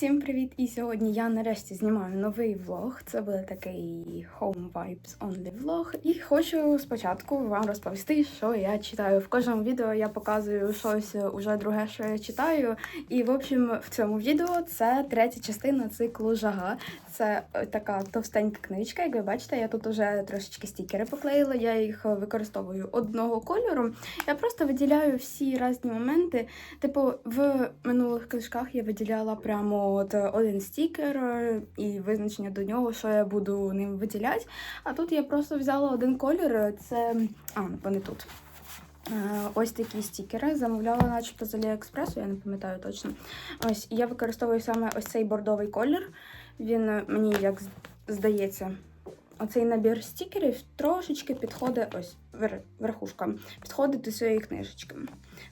Всім привіт! І сьогодні я нарешті знімаю новий влог. Це буде такий Home Vibes Only влог. І хочу спочатку вам розповісти, що я читаю. В кожному відео я показую щось уже друге, що я читаю. І в общем, в цьому відео це третя частина циклу Жага. Це е, така товстенька книжка. Як ви бачите, я тут уже трошечки стікери поклеїла. Я їх використовую одного кольору. Я просто виділяю всі різні моменти. Типу, в минулих книжках я виділяла прямо от один стікер е, і визначення до нього, що я буду ним виділяти. А тут я просто взяла один колір. Це а, вони тут. Е, Ось такі стікери. Замовляла, начебто з Аліекспресу, я не пам'ятаю точно. Ось я використовую саме ось цей бордовий колір. Він е, мені як здається. Оцей набір стікерів трошечки підходить, ось вер- верхушка, підходить до своєї книжечки.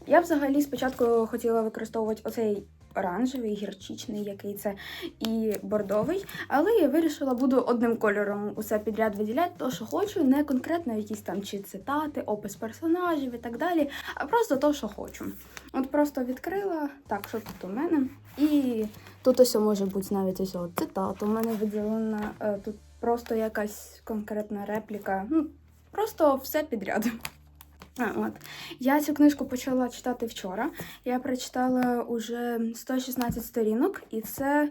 Я взагалі спочатку хотіла використовувати оцей оранжевий, гірчичний, який це, і бордовий, але я вирішила, буду одним кольором усе підряд виділяти, то що хочу, не конкретно якісь там чи цитати, опис персонажів і так далі, а просто то, що хочу. От просто відкрила, так, що тут у мене. І тут ось може бути навіть ось цитата. У мене виділена е, тут просто якась конкретна репліка. Ну, просто все підряд. От. Я цю книжку почала читати вчора. Я прочитала уже 116 сторінок, і це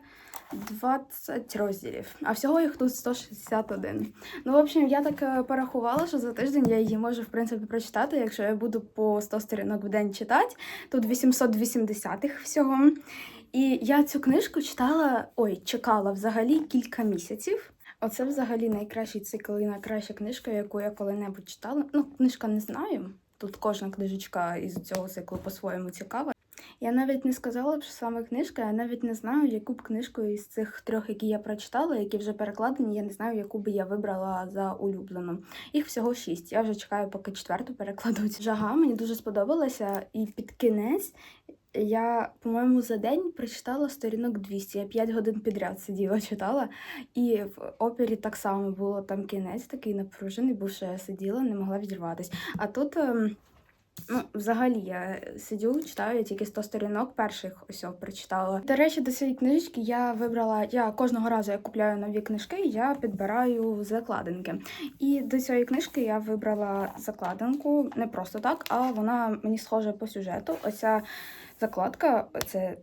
20 розділів. А всього їх тут 161. Ну, в общем, я так е, порахувала, що за тиждень я її можу, в принципі, прочитати, якщо я буду по 100 сторінок в день читати. Тут 880 їх всього. І я цю книжку читала, ой, чекала взагалі кілька місяців. Оце взагалі найкращий цикл і найкраща книжка, яку я коли-небудь читала. Ну, книжка не знаю. Тут кожна книжечка із цього циклу по-своєму цікава. Я навіть не сказала б, що саме книжка, я навіть не знаю, яку б книжку із цих трьох, які я прочитала, які вже перекладені, я не знаю, яку би я вибрала за улюблену. Їх всього шість. Я вже чекаю, поки четверту перекладуть. Жага мені дуже сподобалася, і під кінець я, по-моєму, за день прочитала сторінок 200. Я 5 годин підряд сиділа, читала. І в опері так само було там кінець такий напружений, був що я сиділа, не могла відірватися. А тут. ем, Ну, взагалі, я сидю, читаю я тільки 100 сторінок перших ось прочитала. До речі, до цієї книжки я вибрала. Я кожного разу я купляю нові книжки, я підбираю закладинки. І до цієї книжки я вибрала закладинку не просто так, а вона мені схожа по сюжету. Оця закладка, це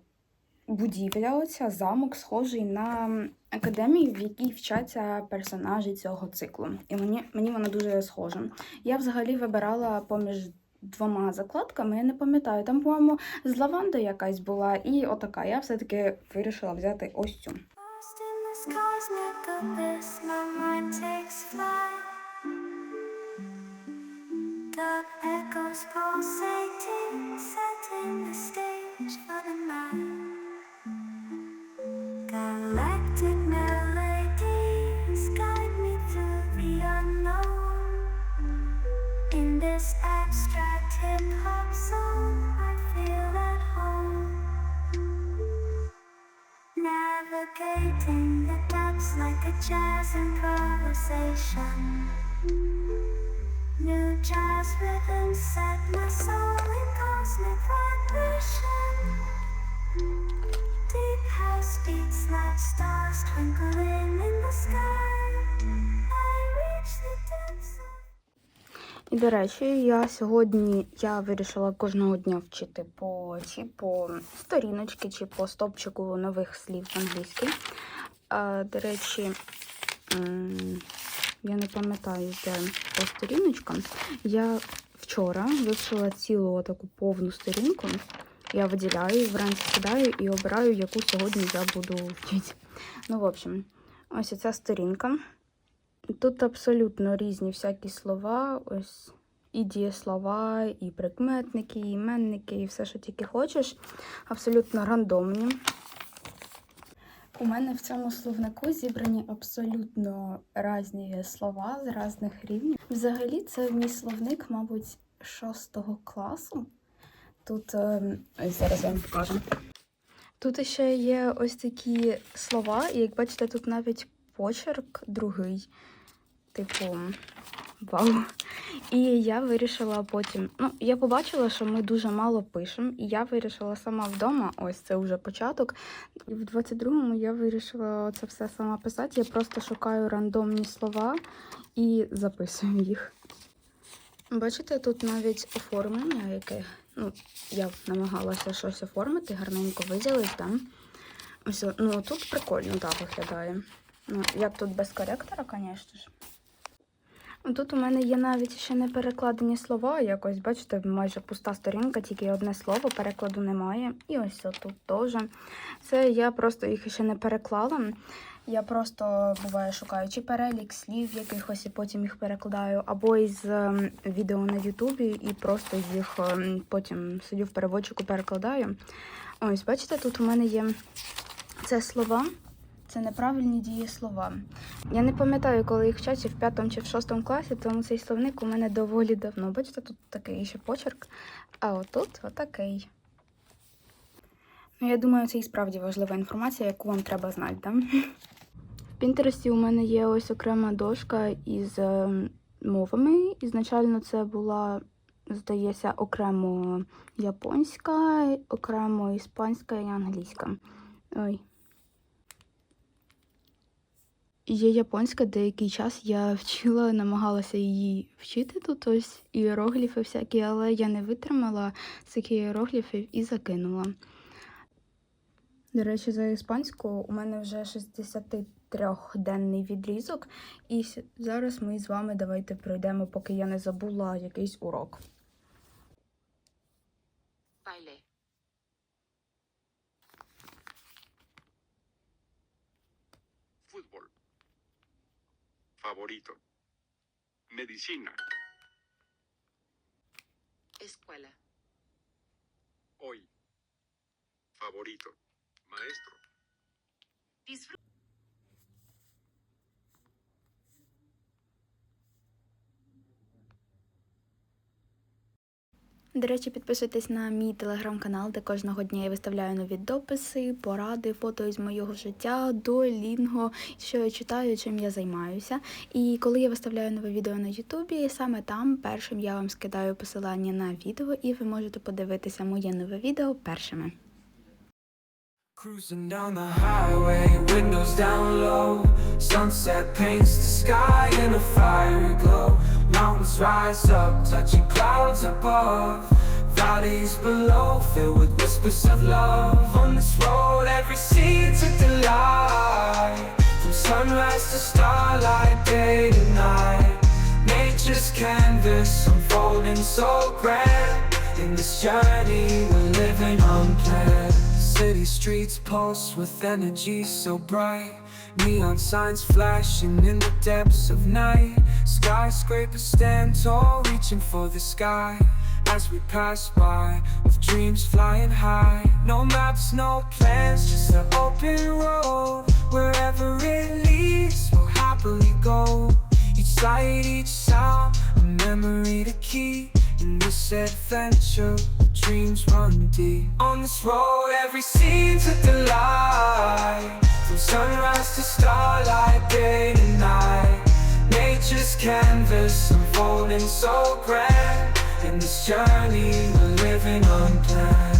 будівля, оця замок, схожий на академію, в якій вчаться персонажі цього циклу. І мені, мені вона дуже схожа. Я взагалі вибирала поміж двома закладками, я не пам'ятаю. Там, по-моєму, з лавандою якась була, і отака. Я все-таки вирішила взяти ось цю. Dark echoes pulsating, setting the stage for the night. Galactic melodies guide me through the unknown. In this abstract hip hop song, I feel at home. Navigating the depths like a jazz improvisation. І, до речі, я сьогодні я вирішила кожного дня вчити по ці по сторіночки чи по стопчику нових слів англійській. А, до речі, я не пам'ятаю, де по сторіночкам. Я вчора вивчила цілу таку повну сторінку. Я виділяю, вранці сідаю і обираю, яку сьогодні я буду вчити. Ну, в общем, ось ця сторінка. Тут абсолютно різні всякі слова, ось і дієслова, і прикметники, і іменники, і все, що тільки хочеш. Абсолютно рандомні. У мене в цьому словнику зібрані абсолютно різні слова з різних рівнів. Взагалі, це мій словник, мабуть, шостого класу. Тут ем, ось зараз я вам покажу. Тут ще є ось такі слова, і як бачите, тут навіть почерк другий. Типу, Вау. І я вирішила потім. Ну, я побачила, що ми дуже мало пишемо, і я вирішила сама вдома. Ось це вже початок. І в 22-му я вирішила це все сама писати. Я просто шукаю рандомні слова і записую їх. Бачите, тут навіть оформлення, яке ну, я намагалася щось оформити, гарненько виділити там. Ось, ну тут прикольно так виглядає. Ну, я тут без коректора, звісно ж. Тут у мене є навіть ще не перекладені слова. Якось, бачите, майже пуста сторінка, тільки одне слово, перекладу немає. І ось тут теж. Це я просто їх ще не переклала. Я просто буває шукаю чи перелік слів якихось і потім їх перекладаю, або із ем, відео на Ютубі і просто їх ем, потім сидю в переводчику, перекладаю. Ось, бачите, тут у мене є це слова. Це неправильні дієслова. Я не пам'ятаю, коли їх вчать, чи в п'ятому чи в шостому класі, тому цей словник у мене доволі давно. Бачите, тут такий ще почерк, а отут отакий. Ну, я думаю, це і справді важлива інформація, яку вам треба знати, да? В Пінтересті у мене є ось окрема дошка із е, мовами. Ізначально це була, здається, окремо японська, окремо іспанська і англійська. Ой. Є японська, деякий час я вчила, намагалася її вчити тут ось іерогліфи всякі, але я не витримала цих іерогліфів і закинула. До речі, за іспанську у мене вже 63-денний відрізок, і зараз ми з вами давайте пройдемо, поки я не забула якийсь урок. Baile. Favorito. Medicina. Escuela. Hoy. Favorito. Maestro. Disfruta. До речі, підписуйтесь на мій телеграм-канал, де кожного дня я виставляю нові дописи, поради, фото із моєго життя, до лінго, що я читаю, чим я займаюся. І коли я виставляю нове відео на Ютубі, саме там першим я вам скидаю посилання на відео, і ви можете подивитися моє нове відео першими. Cruising down the highway, windows down low. Sunset paints the sky in a fiery glow. Rise up, touching clouds above. Valleys below, filled with whispers of love. On this road, every scene's a delight. From sunrise to starlight, day to night. Nature's canvas unfolding so grand. In this journey, we're living unplanned. City streets pulse with energy so bright. Neon signs flashing in the depths of night. Skyscrapers stand tall, reaching for the sky. As we pass by, with dreams flying high. No maps, no plans, just an open road. Wherever it leads, we'll happily go. Each sight, each sound, a memory to keep. In this adventure, dreams run deep. On this road, every scene's a delight. From sunrise to starlight, day to night. Nature's canvas unfolding so grand. In this journey, we're living unplanned.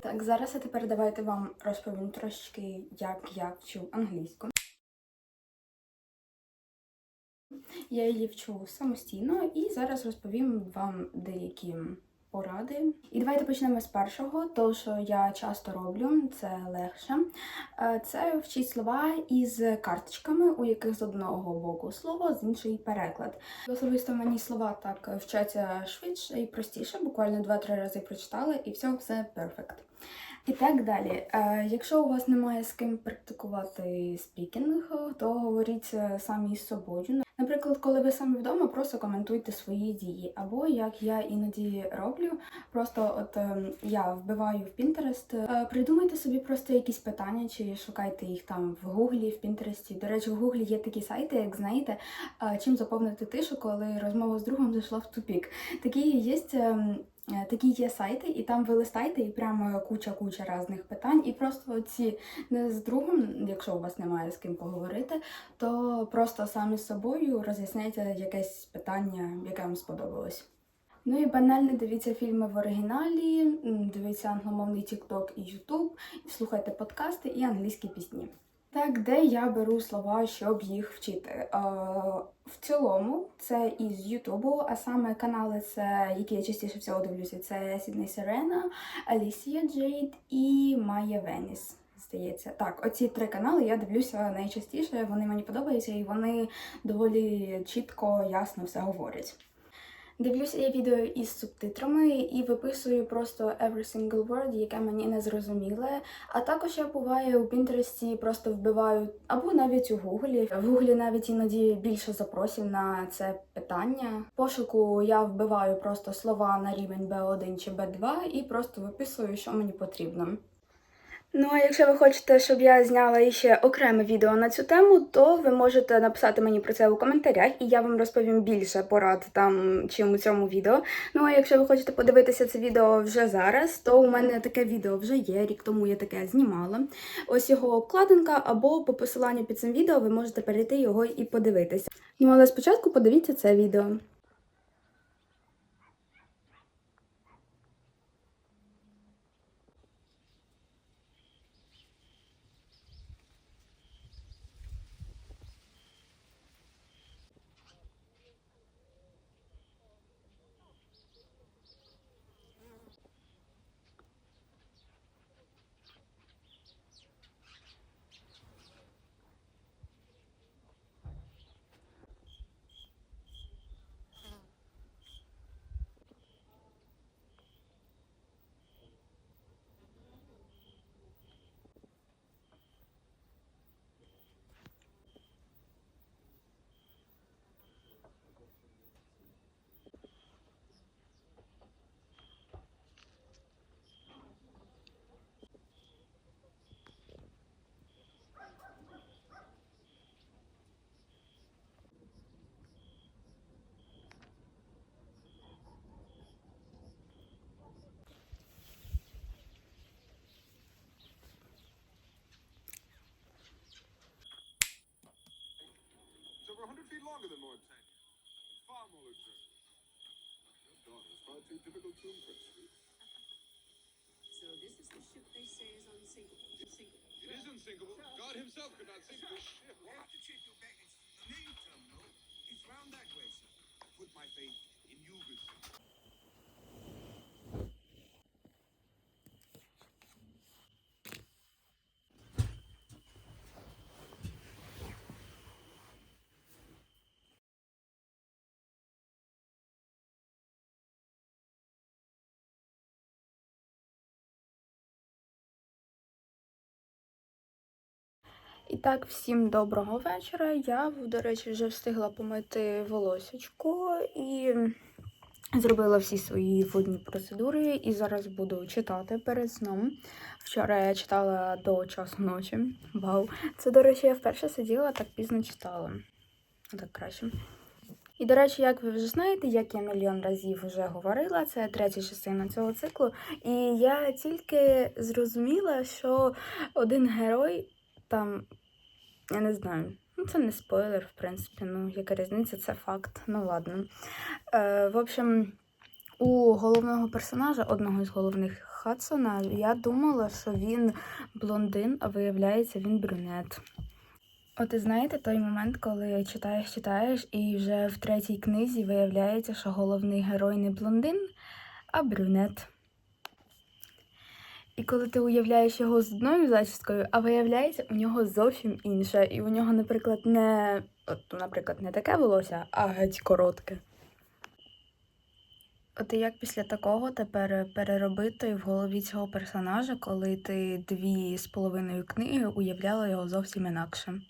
Так, зараз а тепер давайте вам розповім трошки, як я вчу англійську. Я її вчу самостійно і зараз розповім вам деякі поради. І давайте почнемо з першого, того, що я часто роблю, це легше. Е, Це вчить слова із карточками, у яких з одного боку слово, з іншої переклад. Особисто мені слова так вчаться швидше і простіше, буквально 2-3 рази прочитали, і все, все перфект. І так далі. Е, якщо у вас немає з ким практикувати спікінг, то говоріть е, самі з собою. Наприклад, коли ви самі вдома, просто коментуйте свої дії. Або як я іноді роблю, просто от ем, я вбиваю в е, придумайте собі просто якісь питання, чи шукайте їх там в Гуглі, в Пінтересті. До речі, в Гуглі є такі сайти, як знаєте, е, чим заповнити тишу, коли розмова з другом зайшла в тупік. Такі є ем, Такі є сайти, і там ви листаєте, і прямо куча-куча різних питань. І просто ці не з другом, якщо у вас немає з ким поговорити, то просто самі з собою роз'ясняйте якесь питання, яке вам сподобалось. Ну і банально дивіться фільми в оригіналі, дивіться англомовний TikTok і YouTube, слухайте подкасти і англійські пісні. Так, де я беру слова, щоб їх вчити? Е, в цілому, це із Ютубу, а саме канали, це які я частіше всього дивлюся, це Сідней Сирена, Алісія Джейд і Майя Веніс. Здається, так, оці три канали я дивлюся найчастіше. Вони мені подобаються і вони доволі чітко, ясно все говорять. Дивлюся я відео із субтитрами і виписую просто every single word, яке мені не зрозуміле. А також я буває у Пінтересті просто вбиваю або навіть у Гуглі. В Гуглі навіть іноді більше запросів на це питання. В пошуку я вбиваю просто слова на рівень B1 чи B2 і просто виписую, що мені потрібно. Ну, а якщо ви хочете, щоб я зняла іще окреме відео на цю тему, то ви можете написати мені про це у коментарях, і я вам розповім більше порад там, чим у цьому відео. Ну, а якщо ви хочете подивитися це відео вже зараз, то у мене таке відео вже є, рік тому я таке знімала. Ось його обкладинка, або по посиланню під цим відео ви можете перейти його і подивитися. Ну, але спочатку подивіться це відео. Over 100 feet longer than. Far more luxurious. Your daughter's far too typical tomb prince. So this is the ship they say is unsinkable. Unsinkable. It is unsinkable. God himself could not sink this ship. have to check your baggage. The main terminal is round that way, sir. I put my faith in you, good sir. І так, всім доброго вечора. Я, до речі, вже встигла помити волосечко і зробила всі свої водні процедури. І зараз буду читати перед сном. Вчора я читала до часу ночі. Вау! Це, до речі, я вперше сиділа так пізно читала. Так краще. І, до речі, як ви вже знаєте, як я мільйон разів вже говорила, це третя частина цього циклу. І я тільки зрозуміла, що один герой там, я не знаю, ну це не спойлер, в принципі, ну яка різниця, це факт. Ну ладно. Е, в общем, у головного персонажа, одного із головних Хадсона, я думала, що він блондин, а виявляється, він брюнет. От і знаєте той момент, коли читаєш, читаєш, і вже в третій книзі виявляється, що головний герой не блондин, а брюнет. І коли ти уявляєш його з одною зачіскою, а виявляється, у нього зовсім інша. І у нього, наприклад, не, от, наприклад, не таке волосся, а геть коротке. От і як після такого тепер переробити в голові цього персонажа, коли ти дві з половиною книги уявляла його зовсім інакше.